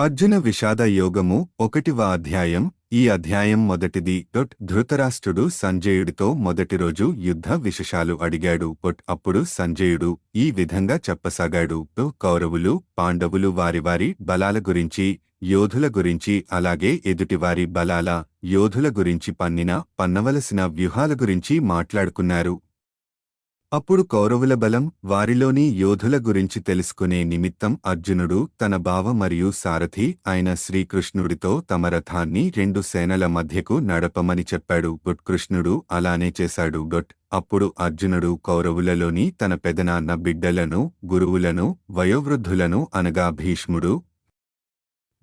అర్జున విషాద యోగము ఒకటివ అధ్యాయం. ఈ అధ్యాయం మొదటిది. డొట్ ధృతరాష్ట్రుడు సంజయుడితో మొదటి రోజు యుద్ధ విశేషాలు అడిగాడు. ఒట్ అప్పుడు సంజయుడు ఈ విధంగా చెప్పసాగాడు. కౌరవులు పాండవులు వారి వారి బలాల గురించి యోధుల గురించి అలాగే ఎదుటివారి బలాల యోధుల గురించి పన్నిన పన్నవలసిన వ్యూహాల గురించి మాట్లాడుకున్నారు. అప్పుడు కౌరవుల బలం వారిలోని యోధుల గురించి తెలుసుకునే నిమిత్తం అర్జునుడు తన బావ మరియు సారథి అయిన శ్రీకృష్ణుడితో తమ రథాన్ని రెండు సేనల మధ్యకు నడపమని చెప్పాడు. గుట్ కృష్ణుడు అలానే చేశాడు. గొట్ అప్పుడు అర్జునుడు కౌరవులలోని తన పెదనాన్న బిడ్డలను గురువులను వయోవృద్ధులను అనగా భీష్ముడు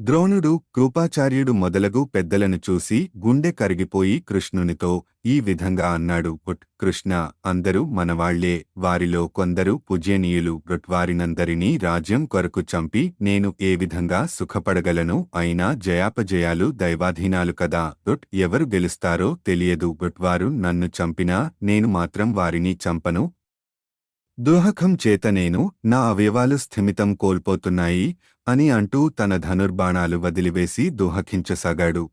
ద్రోణుడు కృపాచార్యుడు మొదలగు పెద్దలను చూసి గుండె కరిగిపోయి కృష్ణునితో ఈ విధంగా అన్నాడు. భుట్ కృష్ణ అందరూ మనవాళ్ళే. వారిలో కొందరు పూజ్యనీయులు. గుట్ వారినందరినీ రాజ్యం కొరకు చంపి నేను ఏ విధంగా సుఖపడగలను? అయినా జయాపజయాలు దైవాధీనాలు కదా. గుట్ ఎవరు గెలుస్తారో తెలియదు. గుట్ వారు నన్ను చంపినా నేను మాత్రం వారిని చంపను. దుహకం చేత నేను నా అవయవాలు స్థిమితం కోల్పోతున్నాయి అని అంటూ తన ధనుర్బాణాలు వదిలివేసి దుహకించసాగాడు.